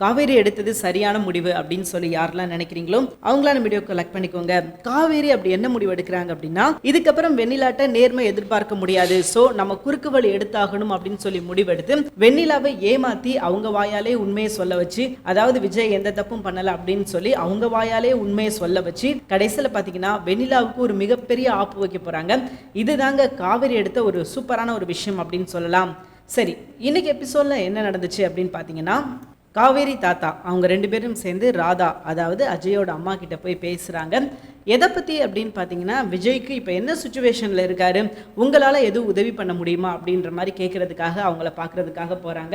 காவேரி எடுத்தது சரியான முடிவு அப்படின்னு சொல்லி யாரெல்லாம் நினைக்கிறீங்களோ அவங்களான வீடியோ கலெக்ட் பண்ணிக்கோங்க. காவேரி அப்படி என்ன முடிவு எடுக்கிறாங்க அப்படின்னா இதுக்கப்புறம் வெண்ணிலாட்ட நேர்மை எதிர்பார்க்க முடியாது. ஸோ நம்ம குறுக்கு வழி எடுத்தாகணும் அப்படின்னு சொல்லி முடிவெடுத்து வெண்ணிலாவை ஏமாத்தி அவங்க வாயாலே உண்மையை சொல்ல வச்சு அதாவது விஜய் எந்த தப்பும் பண்ணல அப்படின்னு சொல்லி அவங்க வாயாலே உண்மையை சொல்ல வச்சு கடைசியில் பார்த்தீங்கன்னா வெண்ணிலாவுக்கு ஒரு மிகப்பெரிய ஆப்பு வைக்க போறாங்க. இதுதாங்க காவேரி எடுத்த ஒரு சூப்பரான ஒரு விஷயம் அப்படின்னு சொல்லலாம். சரி இன்னைக்கு எபிசோட்ல என்ன நடந்துச்சு அப்படின்னு பார்த்தீங்கன்னா காவேரி தாத்தா அவங்க ரெண்டு பேரும் சேர்ந்து ராதா அதாவது அஜயோட அம்மா கிட்ட போய் பேசுகிறாங்க எதை பற்றி அப்படின்னு பார்த்தீங்கன்னா விஜய்க்கு இப்போ என்ன சுச்சுவேஷனில் இருக்காரு உங்களால் எதுவும் உதவி பண்ண முடியுமா அப்படின்ற மாதிரி கேட்குறதுக்காக அவங்கள பார்க்குறதுக்காக போகிறாங்க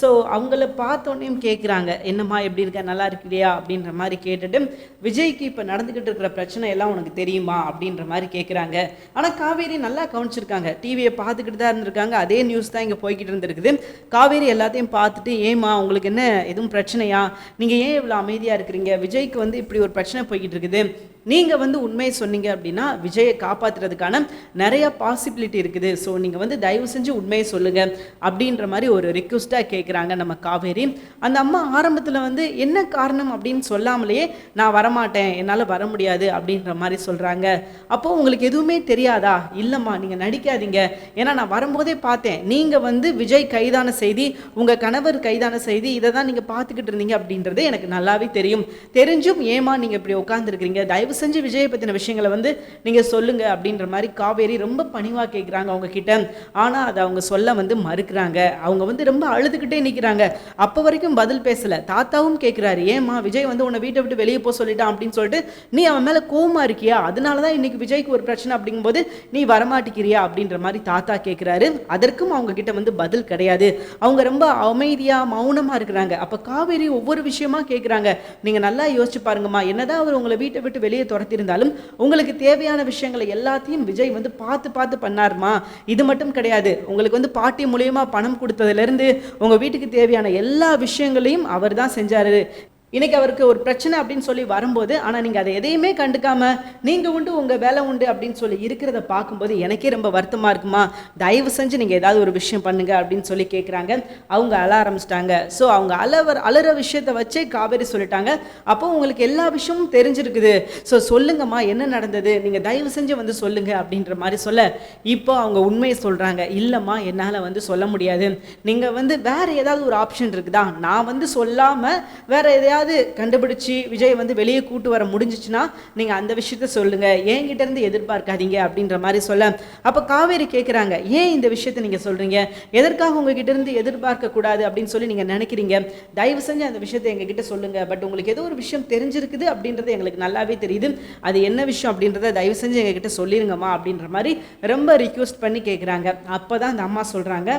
ஸோ அவங்கள பார்த்தோன்னே கேட்குறாங்க என்னம்மா எப்படி இருக்க நல்லா இருக்கிறியா அப்படின்ற மாதிரி கேட்டுட்டு விஜய்க்கு இப்போ நடந்துக்கிட்டு இருக்கிற பிரச்சனை எல்லாம் உனக்கு தெரியுமா அப்படின்ற மாதிரி கேட்குறாங்க ஆனால் காவேரி நல்லா கவனிச்சிருக்காங்க. டிவியை பார்த்துக்கிட்டு தான் இருந்திருக்காங்க. அதே நியூஸ் தான் இங்கே போய்கிட்டு இருந்திருக்குது. காவேரி எல்லாத்தையும் பார்த்துட்டு ஏம்மா உங்களுக்கு என்ன எதுவும் பிரச்சனையா? நீங்கள் ஏன் இவ்வளோ அமைதியாக இருக்கிறீங்க? விஜய்க்கு வந்து இப்படி ஒரு பிரச்சனை போய்கிட்டு இருக்குது. நீங்கள் வந்து உண்மையை சொன்னீங்க அப்படின்னா விஜயை காப்பாற்றுறதுக்கான நிறைய பாசிபிலிட்டி இருக்குது. ஸோ நீங்கள் வந்து தயவு செஞ்சு உண்மையை சொல்லுங்கள் அப்படின்ற மாதிரி ஒரு ரிக்வஸ்ட்டாக கேட்குறாங்க நம்ம காவேரி. அந்த அம்மா ஆரம்பத்தில் வந்து என்ன காரணம் அப்படின்னு சொல்லாமலேயே நான் வரமாட்டேன் என்னால் வர முடியாது அப்படின்ற மாதிரி சொல்கிறாங்க அப்போது உங்களுக்கு எதுவுமே தெரியாதா? இல்லைம்மா நீங்கள் நடிக்காதீங்க. ஏன்னா நான் வரும்போதே பார்த்தேன். நீங்கள் வந்து விஜய் கைதான செய்தி உங்கள் கணவர் கைதான செய்தி இதை தான் நீங்கள் பார்த்துக்கிட்டு இருந்தீங்க அப்படின்றது எனக்கு நல்லாவே தெரியும். தெரிஞ்சும் ஏமா நீங்கள் இப்படி உட்காந்துருக்கிறீங்க தயவு செஞ்சு விஜயை பற்றின விஷயங்களை வந்து நீங்கள் சொல்லுங்கள் அப்படின்ற மாதிரி காவேரி ரொம்ப பணிவாக கேட்குறாங்க அவங்கக்கிட்ட ஆனால் அதை அவங்க சொல்ல வந்து மறுக்கிறாங்க. அவங்க வந்து ரொம்ப அழுதுகிட்டே நிற்கிறாங்க அப்போ வரைக்கும் பதில் பேசலை. தாத்தாவும் கேட்குறாரு ஏம்மா விஜய் வந்து உன்னை வீட்டை விட்டு வெளியே போக சொல்லிட்டான் அப்படின்னு சொல்லிட்டு நீ அவன் மேலே கோவமாக இருக்கியா? அதனால தான் இன்னைக்கு விஜய்க்கு ஒரு பிரச்சனை அப்படிங்கும்போது நீ வரமாட்டிக்கிறியா அப்படின்ற மாதிரி தாத்தா கேட்குறாரு அதற்கும் அவங்க கிட்ட வந்து பதில் கிடையாது. அவங்க ரொம்ப அமைதியாக மௌனமாக இருக்கிறாங்க. அப்போ காவேரி ஒவ்வொரு விஷயமா கேட்குறாங்க நீங்கள் நல்லா யோசிச்சு பாருங்கம்மா. என்னதான் அவர் உங்களை வீட்டை விட்டு வெளியே துரத்திருந்தாலும் உங்களுக்கு தேவையான விஷயங்களை எல்லாத்தையும் விஜய் வந்து பார்த்து பார்த்து பண்ணாருமா? இது மட்டும் கிடையாது. உங்களுக்கு வந்து பாட்டி மூலியமா பணம் கொடுத்ததுலேருந்து உங்கள் வீட்டுக்கு தேவையான எல்லா விஷயங்களையும் அவர் தான் செஞ்சாரு. இன்னைக்கு அவருக்கு ஒரு பிரச்சனை அப்படின்னு சொல்லி வரும்போது ஆனால் நீங்கள் அதை எதையுமே கண்டுக்காம நீங்கள் உண்டு உங்கள் வேலை உண்டு அப்படின்னு சொல்லி இருக்கிறத பார்க்கும்போது எனக்கே ரொம்ப வருத்தமாக இருக்குமா? தயவு செஞ்சு நீங்கள் ஏதாவது ஒரு விஷயம் பண்ணுங்க அப்படின்னு சொல்லி கேட்குறாங்க அவங்க அழ ஆரம்பிச்சிட்டாங்க. ஸோ அவங்க அலவர் அலற விஷயத்தை வச்சே காவேரி சொல்லிட்டாங்க. அப்போ உங்களுக்கு எல்லா விஷயமும் தெரிஞ்சிருக்குது. ஸோ சொல்லுங்கம்மா என்ன நடந்தது? நீங்கள் தயவு செஞ்சு வந்து சொல்லுங்க அப்படின்ற மாதிரி சொல்ல இப்போ அவங்க உண்மையை சொல்கிறாங்க இல்லைம்மா என்னால் வந்து சொல்ல முடியாது. நீங்கள் வந்து வேற ஏதாவது ஒரு ஆப்ஷன் இருக்குதா? நான் வந்து சொல்லாமல் வேற எதையாவது கண்டுபிடிச்சி விஜய் வந்து வெளியே கூட்டு வர முடிஞ்சிச்சுன்னா நீங்கள் அந்த விஷயத்த சொல்லுங்கள் என்கிட்ட இருந்து எதிர்பார்க்காதீங்க அப்படின்ற மாதிரி சொல்ல. அப்போ காவேரி கேட்குறாங்க ஏன் இந்த விஷயத்த நீங்கள் சொல்கிறீங்க எதற்காக உங்ககிட்ட இருந்து எதிர்பார்க்க கூடாது? அப்படின்னு சொல்லி நீங்கள் நினைக்கிறீங்க. தயவு செஞ்சு அந்த விஷயத்தை எங்ககிட்ட சொல்லுங்க. பட் உங்களுக்கு ஏதோ ஒரு விஷயம் தெரிஞ்சிருக்குது அப்படின்றது எங்களுக்கு நல்லாவே தெரியுது. அது என்ன விஷயம் அப்படின்றத தயவு செஞ்சு எங்ககிட்ட சொல்லிருங்கம்மா அப்படின்ற மாதிரி ரொம்ப ரிக்வெஸ்ட் பண்ணி கேட்குறாங்க அப்போ தான் அந்த அம்மா சொல்கிறாங்க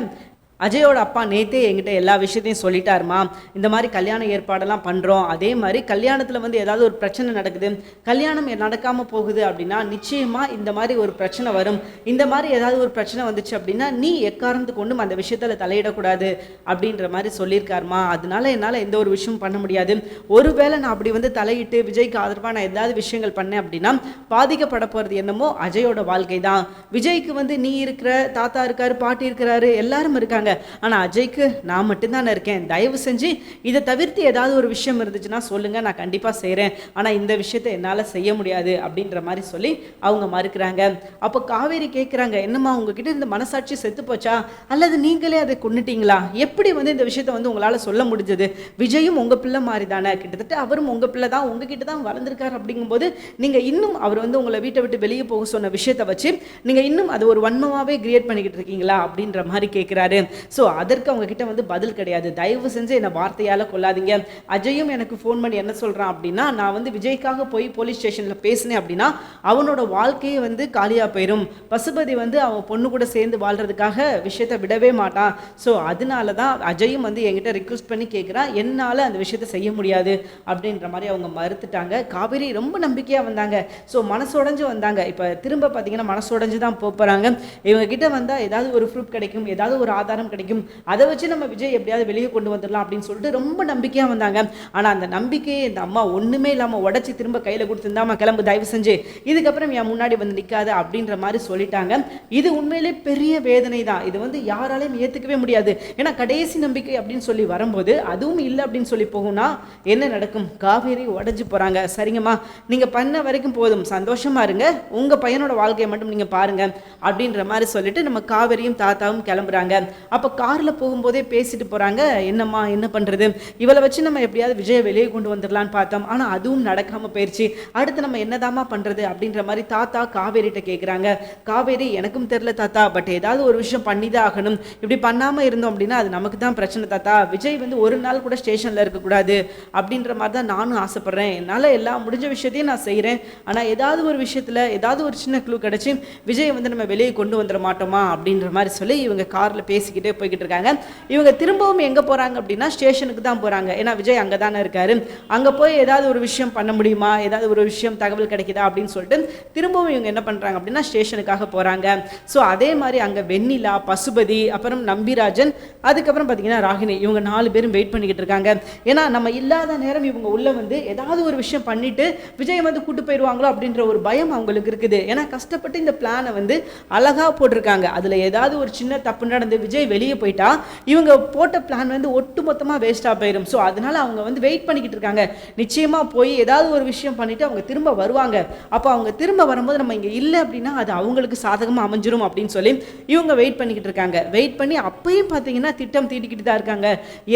அஜயோட அப்பா நேத்தே என்கிட்ட எல்லா விஷயத்தையும் சொல்லிட்டாருமா. இந்த மாதிரி கல்யாண ஏற்பாடெல்லாம் பண்ணுறோம் அதே மாதிரி கல்யாணத்தில் வந்து ஏதாவது ஒரு பிரச்சனை நடக்குது. கல்யாணம் நடக்காமல் போகுது அப்படின்னா நிச்சயமாக இந்த மாதிரி ஒரு பிரச்சனை வரும். இந்த மாதிரி ஏதாவது ஒரு பிரச்சனை வந்துச்சு அப்படின்னா நீ எக்காரணத்து கொண்டும் அந்த விஷயத்தில் தலையிடக்கூடாது அப்படின்ற மாதிரி சொல்லியிருக்காருமா. அதனால என்னால் எந்த ஒரு விஷயமும் பண்ண முடியாது. ஒருவேளை நான் அப்படி வந்து தலையிட்டு விஜய்க்கு ஆதரவாக நான் ஏதாவது விஷயங்கள் பண்ணேன் அப்படின்னா பாதிக்கப்பட போகிறது என்னமோ அஜயோட வாழ்க்கை தான் விஜய்க்கு வந்து நீ இருக்கிற தாத்தா இருக்காரு பாட்டி இருக்கிறாரு எல்லாரும் இருக்காங்க. ஆனால் அஜய்க்கு நான் மட்டும்தானே இருக்கேன். தயவு செஞ்சு இதை தவிர்த்து ஏதாவது ஒரு விஷயம் இருந்துச்சுன்னா சொல்லுங்க நான் கண்டிப்பாக செய்கிறேன் ஆனால் இந்த விஷயத்தை என்னால் செய்ய முடியாது அப்படின்ற மாதிரி சொல்லி அவங்க மறுக்கிறாங்க. அப்போ காவேரி கேட்குறாங்க என்னம்மா உங்ககிட்ட இந்த மனசாட்சி செத்து போச்சா? அல்லது நீங்களே அதை கொண்டுட்டீங்களா எப்படி வந்து இந்த விஷயத்தை வந்து உங்களால் சொல்ல முடிஞ்சது? விஜயும் உங்கள் பிள்ளை மாதிரி தானே கிட்டத்தட்ட அவரும் உங்கள் பிள்ளை தான் உங்ககிட்ட தான் வளர்ந்துருக்காரு அப்படிங்கும்போது நீங்கள் இன்னும் அவர் வந்து உங்களை வீட்டை விட்டு வெளியே போக சொன்ன விஷயத்தை வச்சு நீங்கள் இன்னும் அது ஒரு வன்மமாகவே கிரியேட் பண்ணிக்கிட்டு இருக்கீங்களா அப்படின்ற மாதிரி கேட்குறாரு ஸோ அதற்கு அவங்கக்கிட்ட வந்து பதில் கிடையாது. தயவு செஞ்சு என்னை வார்த்தையால் கொள்ளாதீங்க. அஜயும் எனக்கு ஃபோன் பண்ணி என்ன சொல்கிறான் அப்படின்னா நான் வந்து விஜய்க்காக போய் போலீஸ் ஸ்டேஷனில் பேசினேன் அப்படின்னா அவனோட வாழ்க்கையே வந்து காலியாக போயிடும் பசுபதி வந்து அவன் பொண்ணு கூட சேர்ந்து வாழ்றதுக்காக விஷயத்தை விடவே மாட்டான். ஸோ அதனால தான் அஜயும் வந்து என்கிட்ட ரிக்வஸ்ட் பண்ணி கேட்குறான் என்னால் அந்த விஷயத்தை செய்ய முடியாது. அப்படின்ற மாதிரி அவங்க மறுத்துட்டாங்க. காவேரி ரொம்ப நம்பிக்கையாக வந்தாங்க. ஸோ மனசுடைஞ்சு வந்தாங்க. இப்போ திரும்ப பார்த்தீங்கன்னா மனசுடைஞ்சு தான் போக போகிறாங்க இவங்க கிட்ட வந்தால் ஏதாவது ஒரு ப்ரூஃப் கிடைக்கும் ஏதாவது ஒரு ஆதாரம் பணம் கிடைக்கும். அதை வச்சு நம்ம விஜய் எப்படியாவது வெளியே கொண்டு வந்துடலாம் அப்படின்னு சொல்லிட்டு ரொம்ப நம்பிக்கையாக வந்தாங்க. ஆனால் அந்த நம்பிக்கையை இந்த அம்மா ஒன்றுமே இல்லாமல் உடச்சி திரும்ப கையில் கொடுத்துருந்தாம்மா கிளம்பு தயவு செஞ்சு. இதுக்கப்புறம் என் முன்னாடி வந்து நிற்காது அப்படின்ற மாதிரி சொல்லிட்டாங்க. இது உண்மையிலே பெரிய வேதனை தான் இது வந்து யாராலையும் ஏற்றுக்கவே முடியாது. ஏன்னா கடைசி நம்பிக்கை அப்படின்னு சொல்லி வரும்போது அதுவும் இல்லை அப்படின்னு சொல்லி போகும்னா என்ன நடக்கும்? காவேரி உடஞ்சி போகிறாங்க சரிங்கம்மா. நீங்கள் பண்ண வரைக்கும் போதும். சந்தோஷமா இருங்க. உங்கள் பையனோட வாழ்க்கையை மட்டும் நீங்கள் பாருங்க. அப்படின்ற மாதிரி சொல்லிட்டு நம்ம காவேரியும் தாத்தாவும் கிளம்புறாங்க. அப்போ காரில் போகும்போதே பேசிட்டு போகிறாங்க என்னம்மா என்ன பண்ணுறது இவளை வச்சு நம்ம எப்படியாவது விஜயை வெளியே கொண்டு வந்துடலான்னு பார்த்தோம். ஆனால் அதுவும் நடக்காமல் போயிடுச்சு அடுத்து நம்ம என்னதாம்மா பண்ணுறது அப்படின்ற மாதிரி தாத்தா காவேரிட்ட கேட்குறாங்க காவேரி எனக்கும் தெரில தாத்தா. பட் ஏதாவது ஒரு விஷயம் பண்ணி தான் ஆகணும். இப்படி பண்ணாமல் இருந்தோம் அப்படின்னா அது நமக்கு தான் பிரச்சனை தாத்தா. விஜய் வந்து ஒரு நாள் கூட ஸ்டேஷனில் இருக்கக்கூடாது. அப்படின்ற மாதிரி தான் நானும் ஆசைப்பட்றேன். என்னால் எல்லாம் முடிஞ்ச விஷயத்தையும் நான் செய்கிறேன் ஆனால் ஏதாவது ஒரு விஷயத்தில் ஏதாவது ஒரு சின்ன க்ளூ கிடச்சி விஜய் வந்து நம்ம வெளியே கொண்டு வந்துட மாட்டோமா? அப்படின்ற மாதிரி சொல்லி இவங்க காரில் பேசிக்கிட்டு போய்கிட்டு இருக்காங்க. இவங்க திரும்பவும் எங்கே போகிறாங்க அப்படின்னா ஸ்டேஷனுக்கு தான் போகிறாங்க ஏன்னா விஜய் அங்கே தானே இருக்காரு. அங்கே போய் ஏதாவது ஒரு விஷயம் பண்ண முடியுமா? ஏதாவது ஒரு விஷயம் தகவல் கிடைக்குதா? அப்படின்னு சொல்லிட்டு திரும்பவும் இவங்க என்ன பண்ணுறாங்க அப்படின்னா ஸ்டேஷனுக்காக போகிறாங்க ஸோ அதே மாதிரி அங்கே வெண்ணிலா பசுபதி அப்புறம் நம்பிராஜன் அதுக்கப்புறம் பார்த்தீங்கன்னா ராகினி. இவங்க நாலு பேரும் வெயிட் பண்ணிக்கிட்டு இருக்காங்க. ஏன்னா நம்ம இல்லாத நேரம் இவங்க உள்ளே வந்து ஏதாவது ஒரு விஷயம் பண்ணிட்டு விஜய் வந்து கூட்டு போயிடுவாங்களோ அப்படின்ற ஒரு பயம் அவங்களுக்கு இருக்குது. ஏன்னா கஷ்டப்பட்டு இந்த பிளானை வந்து அழகா போட்டிருக்காங்க. அதில் ஏதாவது ஒரு சின்ன தப்பு நடந்து விஜய் வெளியே போயிட்டா இவங்க போட்ட பிளான் வந்து ஒட்டு மொத்தமாக வேஸ்ட்டாக போயிடும் ஸோ அதனால அவங்க வந்து வெயிட் பண்ணிக்கிட்டு இருக்காங்க. நிச்சயமாக போய் ஏதாவது ஒரு விஷயம் பண்ணிவிட்டு அவங்க திரும்ப வருவாங்க. அப்போ அவங்க திரும்ப வரும்போது நம்ம இங்கே இல்லை அப்படின்னா அது அவங்களுக்கு சாதகமாக அமைஞ்சிரும் அப்படின்னு சொல்லி இவங்க வெயிட் பண்ணிக்கிட்டு இருக்காங்க. வெயிட் பண்ணி அப்பயும் பார்த்தீங்கன்னா திட்டம் தீட்டிக்கிட்டு தான் இருக்காங்க.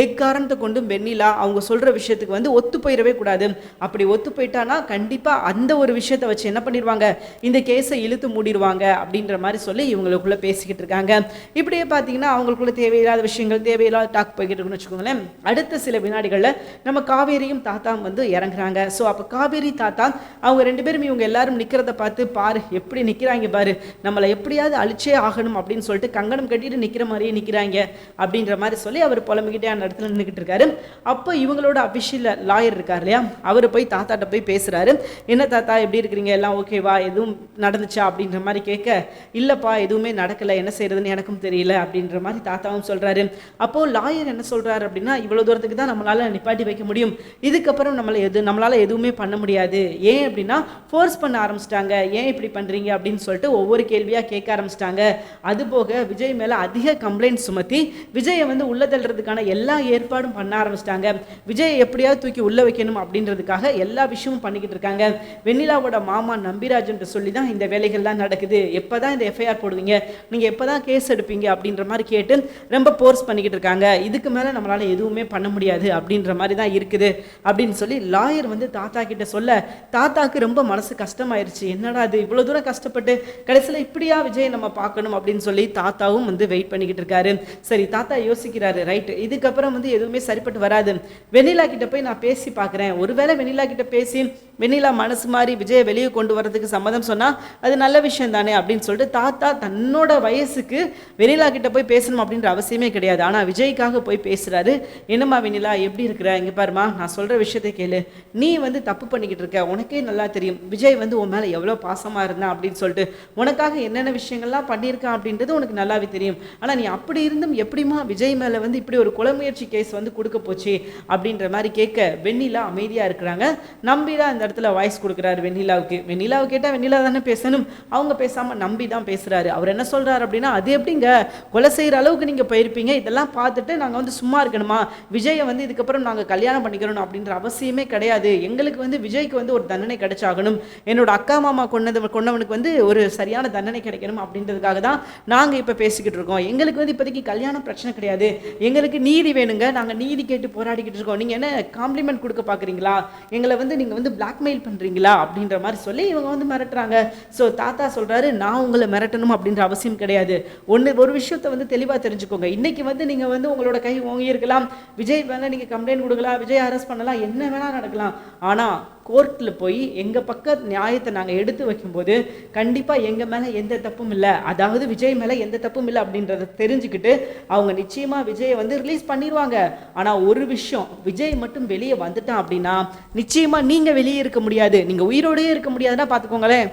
எக்காரணத்தை கொண்டும் வெண்ணிலா அவங்க சொல்கிற விஷயத்துக்கு வந்து ஒத்து போயிடவே கூடாது. அப்படி ஒத்து போயிட்டானா கண்டிப்பாக அந்த ஒரு விஷயத்தை வச்சு என்ன பண்ணிடுவாங்க? இந்த கேஸை இழுத்து மூடிடுவாங்க அப்படின்ற மாதிரி சொல்லி இவங்களுக்குள்ளே பேசிக்கிட்டு இருக்காங்க. இப்படியே பார்த்தீங்கன்னா அவங்க அவங்களுக்குள்ள தேவையில்லாத விஷயங்கள் தேவையில்லாத டாக் போய்கிட்டு இருக்குன்னு வச்சுக்கோங்களேன். அடுத்த சில வினாடிகளில் நம்ம காவேரியும் தாத்தாம் வந்து இறங்குறாங்க. ஸோ அப்போ காவேரி தாத்தா அவங்க ரெண்டு பேரும் இவங்க எல்லாரும் நிற்கிறத பார்த்து பாரு எப்படி நிற்கிறாங்க பாரு. நம்மளை எப்படியாவது அழிச்சே ஆகணும் அப்படின்னு சொல்லிட்டு கங்கணம் கட்டிட்டு நிற்கிற மாதிரியே நிற்கிறாங்க அப்படின்ற மாதிரி சொல்லி அவர் புலம்பிக்கிட்டே அந்த இடத்துல நின்றுக்கிட்டு இருக்காரு. அப்போ இவங்களோட அபிஷியல் லாயர் இருக்கார் இல்லையா? அவர் போய் தாத்தாட்ட போய் பேசுகிறாரு என்ன தாத்தா எப்படி இருக்கிறீங்க? எல்லாம் ஓகேவா எதுவும் நடந்துச்சா? அப்படின்ற மாதிரி கேட்க இல்லைப்பா எதுவுமே நடக்கலை. என்ன செய்யறதுன்னு எனக்கும் தெரியல. அப்படின்ற மாதிரி தாத்தாவும் சொல்கிறாரு அப்போது லாயர் என்ன சொல்கிறாரு அப்படின்னா இவ்வளோ தூரத்துக்கு தான் நம்மளால் நிப்பாட்டி வைக்க முடியும். இதுக்கப்புறம் நம்மளை எது நம்மளால் எதுவுமே பண்ண முடியாது. ஏன் அப்படின்னா ஃபோர்ஸ் பண்ண ஆரம்பிச்சிட்டாங்க. ஏன் இப்படி பண்ணுறீங்க அப்படின்னு சொல்லிட்டு ஒவ்வொரு கேள்வியாக கேட்க ஆரம்பிச்சிட்டாங்க. அதுபோக விஜய் மேலே அதிக கம்ப்ளைண்ட் சுமத்தி விஜயை வந்து உள்ள தள்ளுறதுக்கான எல்லா ஏற்பாடும் பண்ண ஆரம்பிச்சிட்டாங்க. விஜயை எப்படியாவது தூக்கி உள்ள வைக்கணும் அப்படின்றதுக்காக எல்லா விஷயமும் பண்ணிக்கிட்டு இருக்காங்க. வெண்ணிலாவோட மாமா நம்பிராஜன் சொல்லி தான் இந்த வேலைகள்லாம் நடக்குது. எப்போ தான் இந்த எஃப்ஐஆர் போடுவீங்க? நீங்கள் எப்போ தான் கேஸ் எடுப்பீங்க? அப்படின்ற மாதிரி கேட்டு ரொம்ப போர்ஸ் பண்ணிக்கிட்டு இருக்காங்க. இதுக்கு மேலே நம்மளால் எதுவுமே பண்ண முடியாது அப்படின்ற மாதிரி தான் இருக்குது அப்படின்னு சொல்லி லாயர் வந்து தாத்தா கிட்ட சொல்ல தாத்தாக்கு ரொம்ப மனசு கஷ்டமாயிருச்சு. என்னடா அது இவ்வளோ தூரம் கஷ்டப்பட்டு கடைசியில் இப்படியா விஜய் நம்ம பார்க்கணும்? அப்படின்னு சொல்லி தாத்தாவும் வந்து வெயிட் பண்ணிக்கிட்டு இருக்காரு. சரி தாத்தா யோசிக்கிறாரு ரைட் இதுக்கப்புறம் வந்து எதுவுமே சரிப்பட்டு வராது. வெண்ணிலா கிட்ட போய் நான் பேசி பார்க்குறேன். ஒருவேளை வெண்ணிலா கிட்ட பேசி வெண்ணிலா மனசு மாதிரி விஜயை வெளியே கொண்டு வரதுக்கு சம்மதம் சொன்னால் அது நல்ல விஷயம் தானே? அப்படின்னு சொல்லிட்டு தாத்தா தன்னோட வயசுக்கு வெண்ணிலா கிட்ட போய் பேசணும் அப்படின்ற அவசியமே கிடையாது. ஆனால் விஜய்க்காக போய் பேசுறாரு. என்னம்மா வெண்ணிலா எப்படி இருக்கிற? இங்கே பாருமா நான் சொல்கிற விஷயத்தை கேளு. நீ வந்து தப்பு பண்ணிக்கிட்டு இருக்க. உனக்கே நல்லா தெரியும். விஜய் வந்து உன் மேலே எவ்வளோ பாசமாக இருந்தான் அப்படின்னு சொல்லிட்டு. உனக்காக என்னென்ன விஷயங்கள்லாம் பண்ணியிருக்கான் அப்படின்றது உனக்கு நல்லாவே தெரியும். ஆனால் நீ அப்படி இருந்தும் எப்படிம்மா விஜய் மேலே வந்து இப்படி ஒரு குலமுயற்சி கேஸ் வந்து கொடுக்க போச்சு அப்படின்ற மாதிரி கேட்க வெண்ணிலா அமைதியாக இருக்கிறாங்க. நம்பி தான் அந்த இடத்துல வாய்ஸ் கொடுக்குறாரு வெண்ணிலாவுக்கு. வெண்ணிலாவை கேட்டால் வெண்ணிலா தானே பேசணும். அவங்க பேசாமல் நம்பி தான் பேசுகிறாரு அவர் என்ன சொல்கிறாரு அப்படின்னா அது எப்படிங்க? கொலை செய்கிற அளவுக்கு நீங்கள் போயிருப்பீங்க. இதெல்லாம் பார்த்துட்டு நாங்கள் வந்து சும்மா இருக்கணுமா? விஜயை வந்து இதுக்கப்புறம் நாங்கள் கல்யாணம் பண்ணிக்கிறோம் அப்படின்ற அவசியமே கிடையாது. எங்களுக்கு வந்து விஜய்க்கு வந்து ஒரு தண்டனை கிடைச்சாகணும். என்னோட அக்கா மாமா கொண்டது கொண்டவனுக்கு வந்து ஒரு சரியான தண்டனை கிடைக்கணும் அப்படின்றதுக்காக தான் நாங்கள் இப்போ பேசிக்கிட்டு இருக்கோம். எங்களுக்கு வந்து இப்போதைக்கு கல்யாணம் பிரச்சனை கிடையாது. எங்களுக்கு நீதி வேணுங்க. நாங்கள் நீதி கேட்டு போராடிக்கிட்டு இருக்கோம். நீங்கள் என்ன காம்ப்ளிமெண்ட் கொடுக்க பார்க்குறீங்களா? எங்களை வந்து நீங்கள் வந்து பிளாக்மெயில் பண்ணுறீங்களா அப்படின்ற மாதிரி சொல்லி இவங்க வந்து மிரட்டுறாங்க. ஸோ தாத்தா சொல்கிறாரு நான் உங்களை மிரட்டணும் அப்படின்ற அவசியம் கிடையாது. ஒன்று ஒரு விஷயத்தை வந்து தெளிவு தெளிவாக தெரிஞ்சுக்கோங்க. இன்னைக்கு வந்து நீங்கள் வந்து உங்களோட கை ஓங்கி இருக்கலாம். விஜய் மேலே நீங்கள் கம்ப்ளைண்ட் கொடுக்கலாம். விஜய் அரெஸ்ட் பண்ணலாம். என்ன வேணால் நடக்கலாம். ஆனால் கோர்ட்டில் போய் எங்கள் பக்க நியாயத்தை நாங்கள் எடுத்து வைக்கும்போது கண்டிப்பாக எங்கள் மேலே எந்த தப்பும் இல்லை. அதாவது விஜய் மேலே எந்த தப்பும் இல்லை அப்படின்றத தெரிஞ்சுக்கிட்டு அவங்க நிச்சயமாக விஜயை வந்து ரிலீஸ் பண்ணிடுவாங்க ஆனால் ஒரு விஷயம் விஜய் மட்டும் வெளியே வந்துட்டான் அப்படின்னா நிச்சயமாக நீங்கள் வெளியே இருக்க முடியாது. நீங்கள் உயிரோடையே இருக்க முடியாதுன்னா பார்த்துக்கோங்களேன்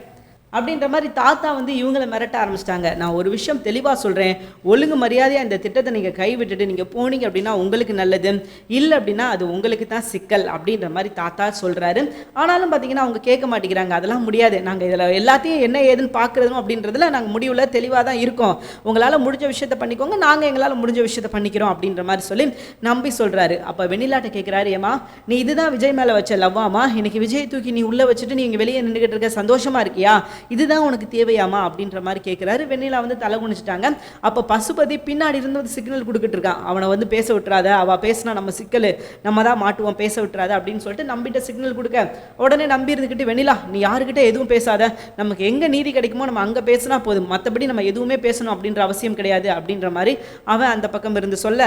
அப்படின்ற மாதிரி தாத்தா வந்து இவங்களை மிரட்ட ஆரம்பிச்சிட்டாங்க. நான் ஒரு விஷயம் தெளிவாக சொல்கிறேன் ஒழுங்கு மரியாதையாக இந்த திட்டத்தை நீங்கள் கைவிட்டுட்டு நீங்கள் போனீங்க அப்படின்னா உங்களுக்கு நல்லது. இல்லை அப்படின்னா அது உங்களுக்கு தான் சிக்கல் அப்படின்ற மாதிரி தாத்தா சொல்கிறாரு ஆனாலும் பார்த்தீங்கன்னா அவங்க கேட்க மாட்டேங்கிறாங்க. அதெல்லாம் முடியாது. நாங்கள் இதில் எல்லாத்தையும் என்ன ஏதுன்னு பார்க்குறதும் அப்படின்றதுல நாங்கள் முடிவில் தெளிவாக தான் இருக்கோம். உங்களால் முடிஞ்ச விஷயத்த பண்ணிக்கோங்க. நாங்கள் எங்களால் முடிஞ்ச விஷயத்த பண்ணிக்கிறோம் அப்படின்ற மாதிரி சொல்லி நம்பி சொல்கிறாரு அப்போ வெண்ணிலாட்ட கேட்குறாரு ஏமா நீ இதுதான் விஜய் மேலே வச்ச லவ்வாமா இன்னைக்கு விஜய் தூக்கி நீ உள்ளே வச்சுட்டு நீ இங்கே வெளியே நின்றுக்கிட்டு இருக்க சந்தோஷமா இருக்கியா? இதுதான் உனக்கு தேவையாமா அப்படின்ற மாதிரி கேட்குறாரு வெண்ணிலா வந்து தலை குனிச்சிட்டாங்க அப்போ பசுபதி பின்னாடி இருந்து வந்து சிக்னல் கொடுத்துட்டு இருக்கான். அவனை வந்து பேச விட்டுறாத அவள் பேசினா நம்ம சிக்கல் நம்ம தான் மாட்டுவோம் பேச விட்டுறாத அப்படின்னு சொல்லிட்டு நம்பிட்ட சிக்னல் கொடுக்க. உடனே நம்பி இருந்துக்கிட்டு வெண்ணிலா நீ யாருக்கிட்ட எதுவும் பேசாத. நமக்கு எங்கே நீதி கிடைக்குமோ நம்ம அங்கே பேசினா போதும். மற்றபடி நம்ம எதுவுமே பேசணும் அப்படின்ற அவசியம் கிடையாது அப்படின்ற மாதிரி அவன் அந்த பக்கம் இருந்து சொல்ல.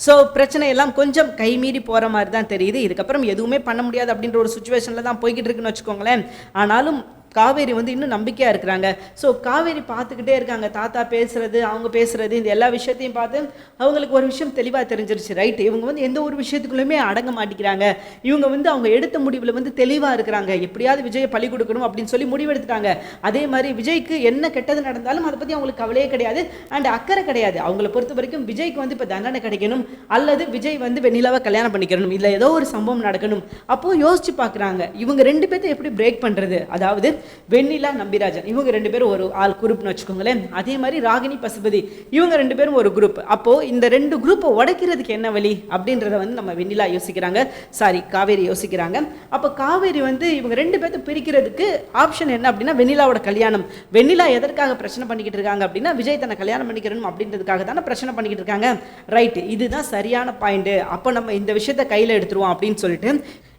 ஸோ பிரச்சனை எல்லாம் கொஞ்சம் கைமீறி போகிற மாதிரி தான் தெரியுது. இதுக்கப்புறம் எதுவுமே பண்ண முடியாது அப்படின்ற ஒரு சுச்சுவேஷனில் தான் போய்கிட்டு இருக்குன்னு வச்சுக்கோங்களேன். ஆனாலும் காவேரி வந்து இன்னும் நம்பிக்கையாக இருக்கிறாங்க. ஸோ காவேரி பார்த்துக்கிட்டே இருக்காங்க. தாத்தா பேசுறது அவங்க பேசுறது இந்த எல்லா விஷயத்தையும் பார்த்து அவங்களுக்கு ஒரு விஷயம் தெளிவாக தெரிஞ்சிருச்சு. ரைட் இவங்க வந்து எந்த ஒரு விஷயத்துக்குள்ளுமே அடங்க மாட்டேங்கிறாங்க. இவங்க வந்து அவங்க எடுத்த முடிவில் வந்து தெளிவாக இருக்கிறாங்க. எப்படியாவது விஜயை பழி கொடுக்கணும் அப்படின்னு சொல்லி முடிவெடுத்துட்டாங்க. அதே மாதிரி விஜய்க்கு என்ன கெட்டது நடந்தாலும் அதை பற்றி அவங்களுக்கு கவலையே கிடையாது. அண்ட் அக்கறை கிடையாது. அவங்கள பொறுத்த வரைக்கும் விஜய்க்கு வந்து இப்போ தண்டனை கிடைக்கணும். அல்லது விஜய் வந்து வெண்ணிலாவை கல்யாணம் பண்ணிக்கணும். இல்லை ஏதோ ஒரு சம்பவம் நடக்கணும். அப்போது யோசிச்சு பார்க்குறாங்க. இவங்க ரெண்டு பேர்த்த எப்படி பிரேக் பண்ணுறது அதாவது வெண்ணிலா நம்பிராஜன். இவங்க ரெண்டு பேரும் ஒரு ஆள் குரூப்னு வச்சுக்கோங்களேன். அதே மாதிரி ராகினி பசுபதி இவங்க ரெண்டு பேரும் ஒரு குரூப் அப்போ இந்த ரெண்டு குரூப்பை உடைக்கிறதுக்கு என்ன வழி? அப்படின்றத வந்து நம்ம வெண்ணிலா யோசிக்கிறாங்க. சாரி காவேரி யோசிக்கிறாங்க. அப்போ காவேரி வந்து இவங்க ரெண்டு பேர்த்த பிரிக்கிறதுக்கு ஆப்ஷன் என்ன அப்படின்னா வெண்ணிலாவோட கல்யாணம். வெண்ணிலா எதற்காக பிரச்சனை பண்ணிக்கிட்டு இருக்காங்க அப்படின்னா விஜய் தன்னை கல்யாணம் பண்ணிக்கிறணும் அப்படின்றதுக்காக தானே பிரச்சனை பண்ணிக்கிட்டு இருக்காங்க. ரைட் இதுதான் சரியான பாயிண்ட் அப்போ நம்ம இந்த விஷயத்தை கையில் எடுத்துருவோம் அப்படின்னு சொல்லிட்டு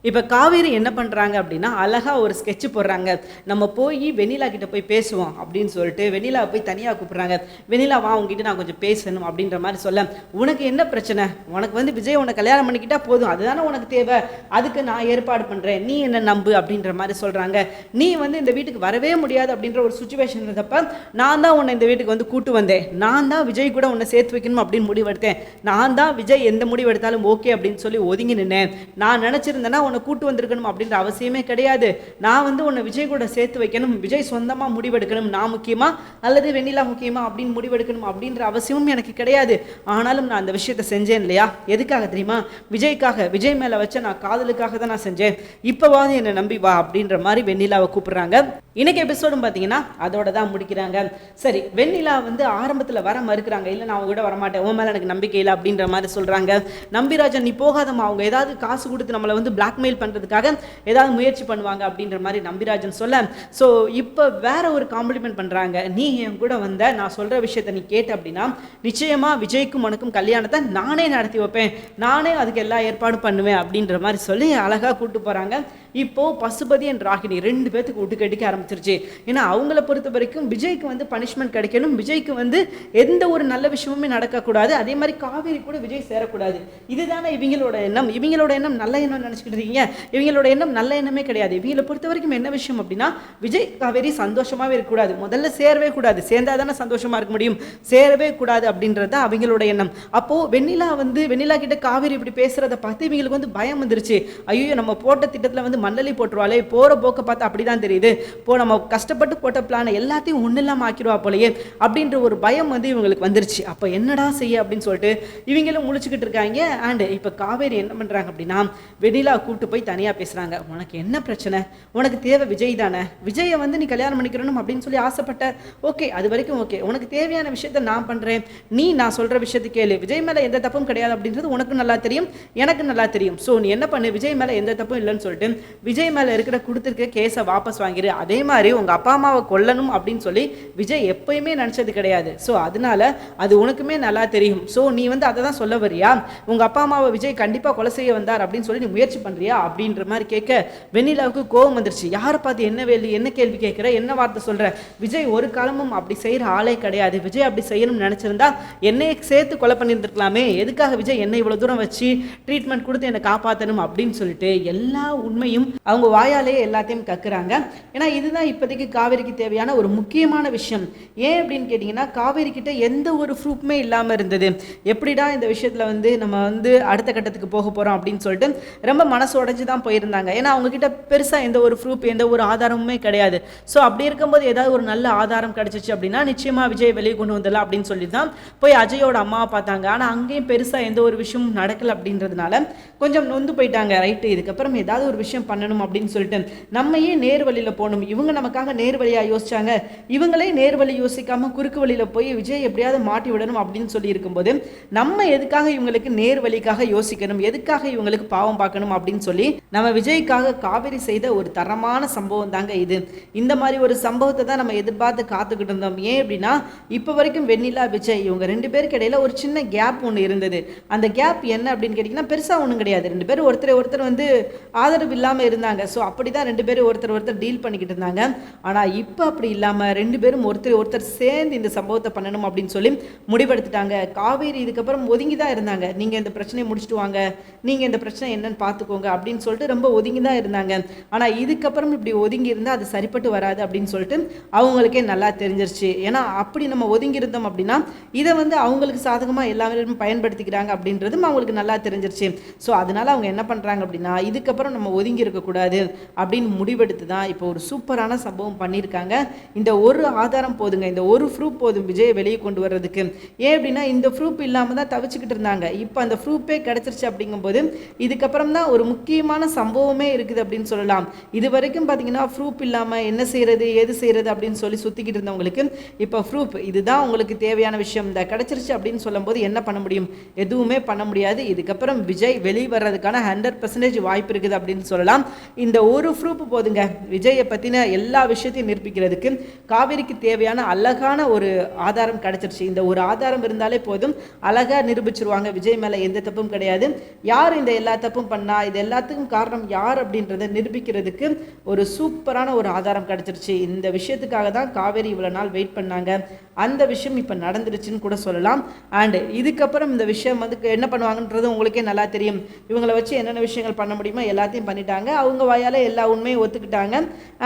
இப்போ காவேரி என்ன பண்ணுறாங்க அப்படின்னா அழகாக ஒரு ஸ்கெட்சு போடுறாங்க. நம்ம போய் வெண்ணிலா கிட்ட போய் பேசுவோம் அப்படின்னு சொல்லிட்டு வெண்ணிலா போய் தனியாக கூப்பிட்றாங்க. வெண்ணிலா வா உங்ககிட்ட நான் கொஞ்சம் பேசணும் அப்படின்ற மாதிரி சொல்ல உனக்கு என்ன பிரச்சனை? உனக்கு வந்து விஜய் உனக்கு கல்யாணம் பண்ணிக்கிட்டா போதும். அதுதானே உனக்கு தேவை. அதுக்கு நான் ஏற்பாடு பண்ணுறேன் நீ என்ன நம்பு? அப்படின்ற மாதிரி சொல்கிறாங்க நீ வந்து இந்த வீட்டுக்கு வரவே முடியாது அப்படின்ற ஒரு சுச்சுவேஷன் இருந்தப்ப நான் தான் உன்னை இந்த வீட்டுக்கு வந்து கூட்டு வந்தேன். நான் தான் விஜய் கூட உன்னை சேர்த்து வைக்கணும் அப்படின்னு முடிவெடுத்தேன். நான் தான் விஜய் எந்த முடிவு எடுத்தாலும் ஓகே அப்படின்னு சொல்லி ஒதுங்கி நின்னேன். நான் நினச்சிருந்தேன்னா உன்னை கூட்டு வந்திருக்கணும் அப்படின்ற அவசியமே கிடையாது. நான் வந்து உன்னை விஜய் கூட சேர்த்து வைக்கணும். விஜய் சொந்தமாக முடிவெடுக்கணும். நான் முக்கியமா? அல்லது வெண்ணிலா முக்கியமா? அப்படின்னு முடிவெடுக்கணும் அப்படின்ற அவசியமும் எனக்கு கிடையாது. ஆனாலும் நான் அந்த விஷயத்தை செஞ்சேன் இல்லையா? எதுக்காக தெரியுமா? விஜய்க்காக. விஜய் மேலே வச்ச நான் காதலுக்காக தான் நான் செஞ்சேன். இப்போவாது என்னை நம்பி வா அப்படின்ற மாதிரி வெண்ணிலாவை கூப்பிடுறாங்க. இன்னைக்கு எபிசோடும் பார்த்தீங்கன்னா அதோட தான் முடிக்கிறாங்க. சரி வெண்ணிலா வந்து ஆரம்பத்தில் வர மறுக்கிறாங்க. இல்லை நான் அவங்க கூட வரமாட்டேன். உன் மேலே எனக்கு நம்பிக்கை இல்லை அப்படின்ற மாதிரி சொல்கிறாங்க நம்பிராஜன் நீ போகாதம்மா. அவங்க ஏதாவது காசு கொடுத்து நம்மளை வந்து பிளாக்மெயில் பண்ணுறதுக்காக ஏதாவது முயற்சி பண்ணுவாங்க அப்படின்ற மாதிரி நம்பிராஜன் சொல்ல ஸோ இப்போ வேற ஒரு காம்ப்ளிமெண்ட் பண்ணுறாங்க நீ என் கூட வந்த நான் சொல்கிற விஷயத்த நீ கேட்ட அப்படின்னா நிச்சயமாக விஜய்க்கும் உனக்கும் கல்யாணத்தை நானே நடத்தி வைப்பேன். நானே அதுக்கு எல்லா ஏற்பாடும் பண்ணுவேன். அப்படின்ற மாதிரி சொல்லி அழகாக கூட்டு போகிறாங்க இப்போ பசுபதி அண்ட் ராகினி ரெண்டு பேர்த்துக்கு விட்டு கட்டிக்க ஆரம்பிச்சிருச்சு. ஏன்னா அவங்கள பொறுத்த வரைக்கும் விஜய்க்கு வந்து பனிஷ்மெண்ட் கிடைக்கணும். விஜய்க்கு வந்து எந்த ஒரு நல்ல விஷயமுமே நடக்கக்கூடாது. அதே மாதிரி காவேரி கூட விஜய் சேரக்கூடாது. இதுதானே இவங்களோட எண்ணம். இவங்களோட எண்ணம் நல்ல எண்ணம் நினச்சிக்கிட்டு இருக்கீங்க. இவங்களோட எண்ணம் நல்ல எண்ணமே கிடையாது. இவங்களை பொறுத்த வரைக்கும் என்ன விஷயம் அப்படின்னா விஜய் காவேரி சந்தோஷமாகவே இருக்கக்கூடாது. முதல்ல சேரவே கூடாது. சேர்ந்தா தானே சந்தோஷமாக இருக்க முடியும். சேரவே கூடாது அப்படின்றது தான் அவங்களோட எண்ணம். அப்போது வெண்ணிலா வந்து வெண்ணிலா கிட்ட காவேரி இப்படி பேசுகிறத பார்த்து இவங்களுக்கு வந்து பயம் வந்துருச்சு. ஐயோ நம்ம போட்ட திட்டத்தில் வந்து மண்டலி போட்டுருவாளே போகிற போக்க பார்த்து அப்படிதான் தெரியுது. போ நம்ம கஷ்டப்பட்டு போட்ட பிளானை எல்லாத்தையும் ஒன்றும் இல்லாமல் ஆக்கிடுவா போலயே அப்படின்ற ஒரு பயம் வந்து இவங்களுக்கு வந்துருச்சு. அப்போ என்னடா செய்ய அப்படின்னு சொல்லிட்டு இவங்களும் முழிச்சுக்கிட்டு இருக்காங்க. அண்டு இப்போ காவேரி என்ன பண்ணுறாங்க அப்படின்னா வெண்ணிலா கூப்பிட்டு போய் தனியாக பேசுகிறாங்க உனக்கு என்ன பிரச்சனை? உனக்கு தேவை விஜய் தானே? விஜயை வந்து நீ கல்யாணம் பண்ணிக்கிறணும் அப்படின்னு சொல்லி ஆசைப்பட்ட ஓகே அது வரைக்கும் ஓகே உனக்கு தேவையான விஷயத்த நான் பண்ணுறேன் நீ நான் சொல்கிற விஷயத்தை கேளு. விஜய் மேலே எந்த தப்பும் கிடையாது அப்படின்றது உனக்கு நல்லா தெரியும் எனக்கு நல்லா தெரியும். ஸோ நீ என்ன பண்ணு? விஜய் மேலே எந்த தப்பும் இல்லைன்னு சொல்லிட்டு விஜய் மேலே இருக்கிற கொடுத்துருக்க கேஸை வாபஸ் வாங்கிடு அதே மாதிரி உங்கள் அப்பா அம்மாவை கொல்லணும் அப்படின்னு சொல்லி விஜய் எப்பயுமே நினச்சது கிடையாது. ஸோ அதனால அது உனக்குமே நல்லா தெரியும். ஸோ நீ வந்து அதை தான் சொல்ல வரியா உங்கள் அப்பா அம்மாவை விஜய் கண்டிப்பாக கொலை செய்ய வந்தார் அப்படின்னு சொல்லி நீ முயற்சி பண்ணுறியா அப்படின்ற மாதிரி கேட்க வெண்ணிலாவுக்கு கோவம் வந்துருச்சு. யாரை பார்த்து என்ன வேலி என்ன கேள்வி கேட்குற என்ன வார்த்தை சொல்கிற விஜய் ஒரு காலமும் அப்படி செய்கிற ஆளே கிடையாது. விஜய் அப்படி செய்யணும்னு நினச்சிருந்தா என்னையே சேர்த்து கொலை பண்ணியிருந்துருக்கலாமே. எதுக்காக விஜய் என்னை இவ்வளோ தூரம் வச்சு ட்ரீட்மெண்ட் கொடுத்து என்னை காப்பாற்றணும் அப்படின்னு சொல்லிட்டு எல்லா உண்மையும் உண்மையும் அவங்க வாயாலே எல்லாத்தையும் கக்குறாங்க. ஏன்னா இதுதான் இப்போதைக்கு காவேரிக்கு தேவையான ஒரு முக்கியமான விஷயம். ஏன் அப்படின்னு கேட்டிங்கன்னா காவேரி கிட்ட எந்த ஒரு ப்ரூஃப்மே இல்லாமல் இருந்தது. எப்படிடா இந்த விஷயத்தில் வந்து நம்ம வந்து அடுத்த கட்டத்துக்கு போக போகிறோம் அப்படின்னு சொல்லிட்டு ரொம்ப மனசு உடஞ்சி தான் போயிருந்தாங்க. ஏன்னா அவங்க கிட்ட பெருசாக எந்த ஒரு ப்ரூஃப் எந்த ஒரு ஆதாரமுமே கிடையாது. ஸோ அப்படி இருக்கும்போது ஏதாவது ஒரு நல்ல ஆதாரம் கிடைச்சிச்சு அப்படின்னா நிச்சயமாக விஜய் வெளியே கொண்டு வந்துடலாம் அப்படின்னு சொல்லி தான் போய் அஜயோட அம்மாவை பார்த்தாங்க. ஆனால் அங்கேயும் பெருசாக எந்த ஒரு விஷயமும் நடக்கல அப்படின்றதுனால கொஞ்சம் நொந்து போயிட்டாங்க. ரைட்டு இதுக்கப்புறம் ஏதாவது ஒரு விஷயம் பண்ணணும் அப்படின்னு சொல்லிட்டு நம்ம நேர் வழியில் போகணும். இவங்க நமக்காக நேர் வழியாக யோசிச்சாங்க. இவங்களே நேர் வழி யோசிக்காம குறுக்கு வழியில் போய் விஜய் எப்படியாவது மாட்டி விடணும் அப்படின்னு சொல்லி இருக்கும்போது நம்ம எதுக்காக இவங்களுக்கு நேர் வழிக்காக யோசிக்கணும்? எதுக்காக இவங்களுக்கு பாவம் பார்க்கணும் அப்படின்னு சொல்லி நம்ம விஜய்க்காக காவிரி செய்த ஒரு தரமான சம்பவம் தாங்க இது. இந்த மாதிரி ஒரு சம்பவத்தை தான் நம்ம எதிர்பார்த்து காத்துக்கிட்டு இருந்தோம். ஏன் அப்படின்னா இப்போ வரைக்கும் வெண்ணிலா விஜய் இவங்க ரெண்டு பேருக்கு இடையில ஒரு சின்ன கேப் ஒன்று இருந்தது. அந்த கேப் என்ன அப்படின்னு கேட்டிங்கன்னா பெருசாக ஒன்றும் கிடையாது. ரெண்டு பேரும் ஒருத்தர் ஒருத்தர் வந்து ஆதரவு இல்லாமல் இருந்தாங்க. ஸோ அப்படி தான் ரெண்டு பேரும் ஒருத்தர் ஒருத்தர் டீல் பண்ணிக்கிட்டு இருந்தாங்க. ஆனால் இப்போ அப்படி இல்லாமல் ரெண்டு பேரும் ஒருத்தர் ஒருத்தர் சேர்ந்து இந்த சம்பவத்தை பண்ணணும் அப்படின்னு சொல்லி முடிவெடுத்துட்டாங்க. காவேரி இதுக்கப்புறம் ஒதுங்கி தான் இருந்தாங்க. நீங்கள் இந்த பிரச்சனையை முடிச்சுட்டு வாங்க. நீங்கள் இந்த பிரச்சனை என்னன்னு பார்த்துக்கோங்க அப்படின்னு சொல்லிட்டு ரொம்ப ஒதுங்கி தான் இருந்தாங்க. ஆனால் இதுக்கப்புறம் இப்படி ஒதுங்கி இருந்தால் அது சரிப்பட்டு வராது அப்படின்னு சொல்லிட்டு அவங்களுக்கே நல்லா தெரிஞ்சிருச்சு. ஏன்னா அப்படி நம்ம ஒதுங்கி இருந்தோம் அப்படின்னா இதை வந்து அவங்களுக்கு சாதகமாக எல்லாரும் பயன்படுத்திக்கிறாங்க அப்படின்றதும் அவங்களுக்கு நல்லா தெரிஞ்சிருச்சு. ஸோ அதனால அவங்க என்ன பண்ணுறாங்க அப்படின்னா இதுக்கப்புறம் நம்ம ஒதுங்கி இருக்கக்கூடாது அப்படின்னு முடிவெடுத்து தான் இப்போ ஒரு சூப்பரான சம்பவம் பண்ணியிருக்காங்க. இந்த ஒரு ஆதாரம் போதுங்க. இந்த ஒரு ப்ரூப் போதும் விஜயை வெளியே கொண்டு வர்றதுக்கு. ஏன் அப்படின்னா இந்த ப்ரூப் இல்லாமல் தான் தவிச்சுக்கிட்டு இருந்தாங்க. இப்போ அந்த ப்ரூப்பே கிடச்சிருச்சு அப்படிங்கும்போது இதுக்கப்புறம் தான் ஒரு முக்கியமான சம்பவமே இருக்குது அப்படின்னு சொல்லலாம். இது வரைக்கும் பார்த்தீங்கன்னா ப்ரூப் இல்லாமல் என்ன செய்யறது எது செய்யறது அப்படின்னு சொல்லி சுற்றிக்கிட்டு இருந்தவங்களுக்கு இப்போ ப்ரூப் இதுதான் உங்களுக்கு தேவையான விஷயம். இந்த கிடச்சிருச்சு அப்படின்னு சொல்லும்போது என்ன பண்ண முடியும்? எதுவுமே பண்ண முடியாது. இதுக்கப்புறம் விஜய் வெளியே வர்றதுக்கான ஹண்ட்ரட் பர்சன்டேஜ் வாய்ப்பு இருக்குது அப்படின்னு சொல்லலாம். இந்த ஒரு ப்ரூஃப் போதுங்க. விஜயை பற்றின எல்லா விஷயத்தையும் நிரூபிக்கிறதுக்கு காவேரிக்கு தேவையான அழகான ஒரு ஆதாரம் கிடச்சிருச்சு. இந்த ஒரு ஆதாரம் இருந்தாலே போதும். அழகாக நிரூபிச்சிருவாங்க. விஜய் மேலே எந்த தப்பும் கிடையாது. யார் இந்த எல்லா தப்பும் பண்ணா? இது எல்லாத்துக்கும் காரணம் யார் அப்படின்றத நிரூபிக்கிறதுக்கு ஒரு சூப்பரான ஒரு ஆதாரம் கிடச்சிருச்சு. இந்த விஷயத்துக்காக தான் காவேரி இவ்வளோ நாள் வெயிட் பண்ணாங்க. அந்த விஷயம் இப்போ நடந்துருச்சுன்னு கூட சொல்லலாம். அண்ட் இதுக்கப்புறம் இந்த விஷயம் வந்து என்ன பண்ணுவாங்கன்றது உங்களுக்கே நல்லா தெரியும். இவங்களை வச்சு என்னென்ன விஷயங்கள் பண்ண முடியுமோ எல்லாத்தையும் பண்ணிட்டாங்க. அவங்க வாயால் எல்லா உண்மையும் ஒத்துக்கிட்டாங்க.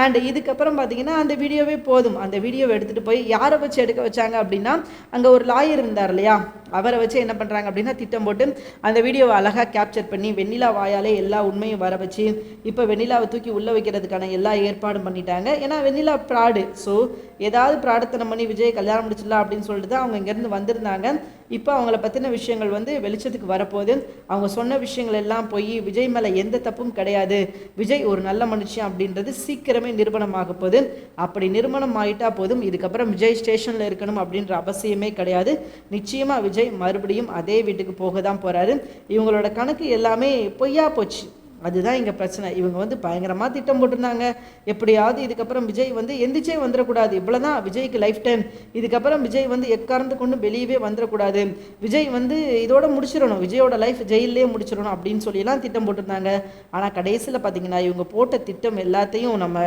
அண்ட் இதுக்கப்புறம் பார்த்தீங்கன்னா அந்த வீடியோவே போதும். அந்த வீடியோவை எடுத்துகிட்டு போய் யாரை வச்சு எடுக்க வச்சாங்க அப்படின்னா அங்கே ஒரு லாயர் இருந்தார் இல்லையா? அவரை வச்சு என்ன பண்ணுறாங்க அப்படின்னா திட்டம் போட்டு அந்த வீடியோவை அழகாக கேப்சர் பண்ணி வெண்ணிலா வாயாலே எல்லா உண்மையும் வர வச்சு இப்போ வெண்ணிலாவை தூக்கி உள்ளே வைக்கிறதுக்கான எல்லா ஏற்பாடும் பண்ணிட்டாங்க. ஏன்னா வெண்ணிலா ப்ராடு ஸோ ஏதாவது பிராடத்தனம் பண்ணி விஜய் கல்யாணம் முடிச்சிடலாம் அப்படின்னு சொல்லிட்டு தான் அவங்க இங்கேருந்து வந்திருந்தாங்க. இப்போ அவங்கள பற்றின விஷயங்கள் வந்து வெளிச்சத்துக்கு வரப்போகுது. அவங்க சொன்ன விஷயங்கள் எல்லாம் போய் விஜய் மேலே எந்த தப்பும் கிடையாது. விஜய் ஒரு நல்ல மனுஷன் அப்படின்றது சீக்கிரமே நிரூபணமாக போகுது அப்படி நிறுவனம் ஆயிட்டா போதும் இதுக்கப்புறம் விஜய் ஸ்டேஷனில் இருக்கணும் அப்படின்ற அவசியமே கிடையாது. நிச்சயமாக விஜய் மறுபடியும் அதே வீட்டுக்கு போக தான் போகிறாரு இவங்களோட கணக்கு எல்லாமே பொய்யா போச்சு. அதுதான் இங்கே பிரச்சனை. இவங்க வந்து பயங்கரமாக திட்டம் போட்டிருந்தாங்க. எப்படியாவது இதுக்கப்புறம் விஜய் வந்து எந்திரிச்சே வந்துடக்கூடாது. இவ்வளோ தான் விஜய்க்கு லைஃப் டைம் இதுக்கப்புறம் விஜய் வந்து எக்காரந்து கொண்டு வெளியவே வந்துடக்கூடாது. விஜய் வந்து இதோட முடிச்சிடணும். விஜயோட லைஃப் ஜெயிலே முடிச்சிடணும் அப்படின்னு சொல்லிலாம் திட்டம் போட்டிருந்தாங்க. ஆனால் கடைசியில் பார்த்தீங்கன்னா இவங்க போட்ட திட்டம் எல்லாத்தையும் நம்ம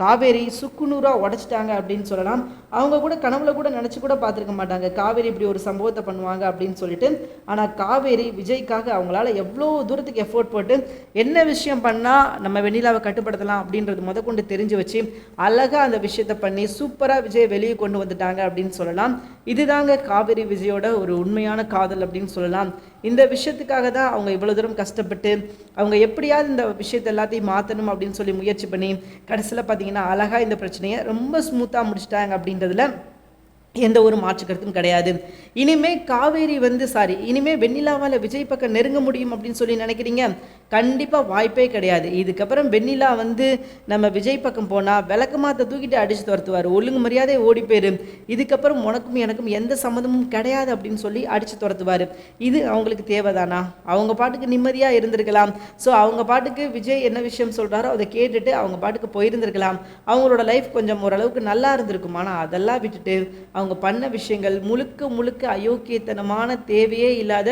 காவேரி சுக்குநூறாக உடைச்சிட்டாங்க அப்படின்னு சொல்லலாம். அவங்க கூட கனவுல கூட நினச்சி கூட பார்த்துருக்க மாட்டாங்க. காவேரி இப்படி ஒரு சம்பவத்தை பண்ணுவாங்க அப்படின்னு சொல்லிட்டு. ஆனால் காவேரி விஜய்க்காக அவங்களால எவ்வளோ தூரத்துக்கு எஃபோர்ட் போட்டு என்ன விஷயம் பண்ணால் நம்ம வெண்ணிலாவை கட்டுப்படுத்தலாம் அப்படின்றது முத கொண்டு தெரிஞ்சு வச்சு அழகாக அந்த விஷயத்தை பண்ணி சூப்பராக விஜய் வெளியே கொண்டு வந்துட்டாங்க அப்படின்னு சொல்லலாம். இதுதாங்க காவேரி விஜயோட ஒரு உண்மையான காதல் அப்படின்னு சொல்லலாம். இந்த விஷயத்துக்காக தான் அவங்க இவ்வளோ தூரம் கஷ்டப்பட்டு அவங்க எப்படியாவது இந்த விஷயத்தை எல்லாத்தையும் மாற்றணும் அப்படின்னு சொல்லி முயற்சி பண்ணி கடைசியில் பார்த்தீங்கன்னா அழகாக இந்த பிரச்சனையை ரொம்ப ஸ்மூத்தாக முடிச்சிட்டாங்க அப்படின்றதுல எந்த ஒரு மாற்று கருத்தும் கிடையாது. இனிமே காவேரி வந்து சாரி இனிமே வெண்ணிலாவால் விஜய் பக்கம் நெருங்க முடியும் அப்படின்னு சொல்லி நினைக்கிறீங்க? கண்டிப்பாக வாய்ப்பே கிடையாது. இதுக்கப்புறம் வெண்ணிலா வந்து நம்ம விஜய் பக்கம் போனால் விளக்கமாத்த தூக்கிட்டு அடிச்சு துரத்துவார். ஒழுங்கு மரியாதை ஓடி போயிரு. இதுக்கப்புறம் உனக்கும் எனக்கும் எந்த சம்மந்தமும் கிடையாது அப்படின்னு சொல்லி அடிச்சு துரத்துவார். இது அவங்களுக்கு தேவைதானா? அவங்க பாட்டுக்கு நிம்மதியாக இருந்திருக்கலாம். ஸோ அவங்க பாட்டுக்கு விஜய் என்ன விஷயம் சொல்கிறாரோ அதை கேட்டுட்டு அவங்க பாட்டுக்கு போயிருந்திருக்கலாம். அவங்களோட லைஃப் கொஞ்சம் ஓரளவுக்கு நல்லா இருந்திருக்கும். ஆனால் அதெல்லாம் விட்டுட்டு அவங்க பண்ண விஷயங்கள் முழுக்க முழுக்க அயோக்கியத்தனமான தேவையே இல்லாத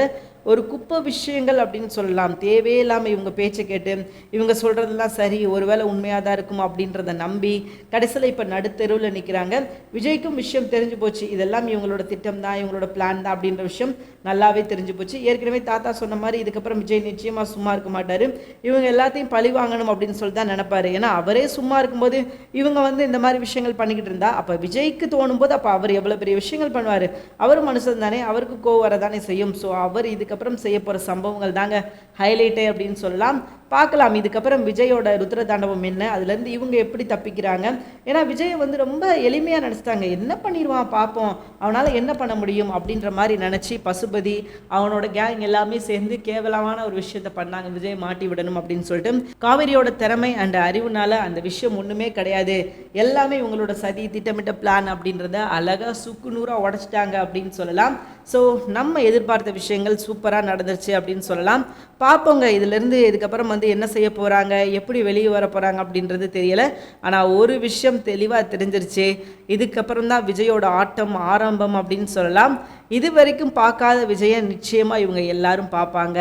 ஒரு குப்பை விஷயங்கள் அப்படின்னு சொல்லலாம். தேவையில்லாமல் இவங்க பேச்சை கேட்டு இவங்க சொல்கிறதெல்லாம் சரி ஒருவேளை உண்மையாக தான் இருக்கும் அப்படின்றத நம்பி கடைசியில் இப்போ நடுத்தெருவில் நிற்கிறாங்க விஜய்க்கும் விஷயம் தெரிஞ்சு போச்சு. இதெல்லாம் இவங்களோட திட்டம் தான் இவங்களோட பிளான் தான் அப்படின்ற விஷயம் நல்லாவே தெரிஞ்சு போச்சு. ஏற்கனவே தாத்தா சொன்ன மாதிரி இதுக்கப்புறம் விஜய் நிச்சயமாக சும்மா இருக்க மாட்டார். இவங்க எல்லாத்தையும் பழி வாங்கணும் அப்படின்னு சொல்லி தான் நினைப்பாரு. ஏன்னா அவரே சும்மா இருக்கும்போது இவங்க வந்து இந்த மாதிரி விஷயங்கள் பண்ணிக்கிட்டு இருந்தா அப்போ விஜய்க்கு தோணும் போது அப்போ அவர் எவ்வளோ பெரிய விஷயங்கள் பண்ணுவார். அவர் மனுஷன் தானே அவருக்கு கோவம் வரதானே செய்யும். ஸோ அவர் இதுக்கு இதுக்கப்புறம் செய்ய போகிற சம்பவங்கள் தாங்க ஹைலைட்டே அப்படின்னு சொல்லலாம். பார்க்கலாம். இதுக்கப்புறம் விஜயோட ருத்ர தாண்டவம் என்ன? அதுலேருந்து இவங்க எப்படி தப்பிக்கிறாங்க? ஏன்னா விஜயை வந்து ரொம்ப எளிமையாக நினச்சிட்டாங்க. என்ன பண்ணிடுவான் பார்ப்போம் அவனால் என்ன பண்ண முடியும் அப்படின்ற மாதிரி நினச்சி பசுபதி அவனோட கேங் எல்லாமே சேர்ந்து கேவலமான ஒரு விஷயத்த பண்ணாங்க. விஜய் மாட்டி விடணும் அப்படின்னு சொல்லிட்டு காவேரியோட திறமை அண்ட் அறிவுனால அந்த விஷயம் ஒன்றுமே கிடையாது. எல்லாமே இவங்களோட சதி திட்டமிட்ட பிளான் அப்படின்றத அழகாக சுக்கு நூறாக உடச்சிட்டாங்க அப்படின்னு சொல்லலாம். ஸோ நம்ம எதிர்பார்த்த விஷயங்கள் சூப்பராக நடந்துருச்சு அப்படின்னு சொல்லலாம். பார்ப்போங்க இதுலேருந்து இதுக்கப்புறம் வந்து என்ன செய்ய போகிறாங்க எப்படி வெளியே வர போகிறாங்க அப்படின்றது தெரியலை. ஆனால் ஒரு விஷயம் தெளிவாக தெரிஞ்சிருச்சு. இதுக்கப்புறம் தான் விஜயோட ஆட்டம் ஆரம்பம் அப்படின்னு சொல்லலாம். இது வரைக்கும் பார்க்காத விஜயை நிச்சயமாக இவங்க எல்லாரும் பார்ப்பாங்க.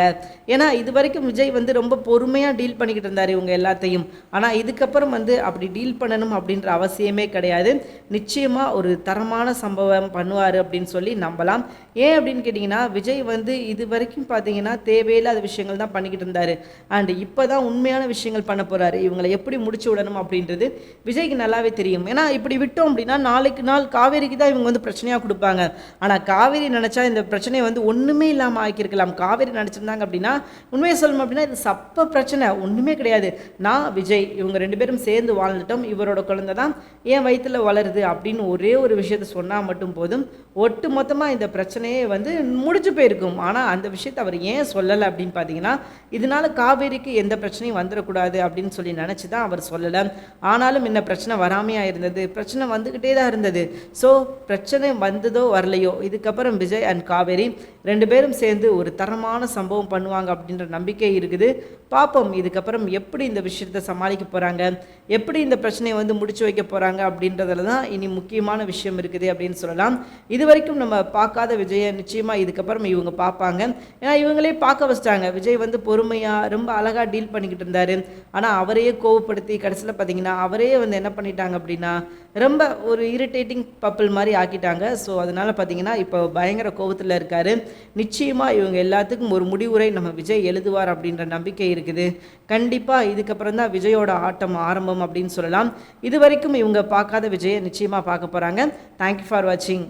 ஏன்னா இது வரைக்கும் விஜய் வந்து ரொம்ப பொறுமையாக டீல் பண்ணிக்கிட்டு இருந்தார் இவங்க எல்லாத்தையும். ஆனால் இதுக்கப்புறம் வந்து அப்படி டீல் பண்ணணும் அப்படின்ற அவசியமே கிடையாது. நிச்சயமாக ஒரு தரமான சம்பவம் பண்ணுவார் அப்படின்னு சொல்லி நம்பலாம். ஏன் அப்படின்னு கேட்டிங்கன்னா விஜய் வந்து இது வரைக்கும் பார்த்தீங்கன்னா தேவையில்லாத விஷயங்கள் தான் பண்ணிக்கிட்டு இருந்தார். அண்ட் இப்போ தான் உண்மையான விஷயங்கள் பண்ண போகிறாரு இவங்களை எப்படி முடிச்சு விடணும் அப்படின்றது விஜய்க்கு நல்லாவே தெரியும். ஏன்னா இப்படி விட்டோம் அப்படின்னா நாளைக்கு நாள் காவேரிக்கு தான் இவங்க வந்து பிரச்சனையாக கொடுப்பாங்க. ஆனால் காவேரி காவேரி நினச்சா இந்த பிரச்சனையை வந்து ஒன்றுமே இல்லாமல் ஆக்கியிருக்கலாம். காவேரி நினச்சிருந்தாங்க அப்படின்னா உண்மையை சொல்லணும் அப்படின்னா இது சப்ப பிரச்சனை. ஒன்றுமே கிடையாது. நான் விஜய் இவங்க ரெண்டு பேரும் சேர்ந்து வாழ்ந்துட்டோம். இவரோட குழந்தை தான் என் வயிற்றில் வளருது அப்படின்னு ஒரே ஒரு விஷயத்த சொன்னால் மட்டும் போதும். ஒட்டு மொத்தமாக இந்த பிரச்சனையே வந்து முடிஞ்சு போயிருக்கும். ஆனால் அந்த விஷயத்தை அவர் ஏன் சொல்லலை அப்படின்னு பார்த்தீங்கன்னா இதனால காவேரிக்கு எந்த பிரச்சனையும் வந்துடக்கூடாது அப்படின்னு சொல்லி நினச்சி தான் அவர் சொல்லலை. ஆனாலும் என்ன பிரச்சனை வராமையாக இருந்தது. பிரச்சனை வந்துக்கிட்டே தான் இருந்தது. ஸோ பிரச்சனை வந்ததோ வரலையோ இதுக்கப்புறம் விஜய் அண்ட் காவேரி ரெண்டு பேரும் சேர்ந்து ஒரு தரமான சம்பவம் பண்ணுவாங்க அப்படின்ற நம்பிக்கை இருக்குது. பார்ப்போம் இதுக்கப்புறம் எப்படி இந்த விஷயத்தை சமாளிக்க போகிறாங்க எப்படி இந்த பிரச்சனையை வந்து முடிச்சு வைக்க போகிறாங்க அப்படின்றதுல தான் இனி முக்கியமான விஷயம் இருக்குது அப்படின்னு சொல்லலாம். இது வரைக்கும் நம்ம பார்க்காத விஜயை நிச்சயமாக இதுக்கப்புறம் இவங்க பார்ப்பாங்க. ஏன்னா இவங்களே பார்க்க வச்சிட்டாங்க. விஜய் வந்து பொறுமையாக ரொம்ப அழகாக டீல் பண்ணிக்கிட்டு இருந்தார். ஆனால் அவரையே கோவப்படுத்தி கடைசியில் பார்த்தீங்கன்னா அவரே வந்து என்ன பண்ணிட்டாங்க அப்படின்னா ரொம்ப ஒரு இரிட்டேட்டிங் பப்பிள் மாதிரி ஆக்கிட்டாங்க. ஸோ அதனால் பார்த்தீங்கன்னா இப்போ பயங்கர கோபத்தில் இருக்கார். நிச்சயமாக இவங்க எல்லாத்துக்கும் ஒரு முடிவுரை நம்ம விஜய் எழுதுவார் அப்படின்ற நம்பிக்கை இருக்குது. கண்டிப்பாக இதுக்கப்புறம் தான் விஜயோட ஆட்டம் ஆரம்பம் அப்படின்னு சொல்லலாம். இது வரைக்கும் இவங்க பார்க்காத விஜயை நிச்சயமாக பார்க்க போகிறாங்க தேங்க்யூ ஃபார் வாட்சிங்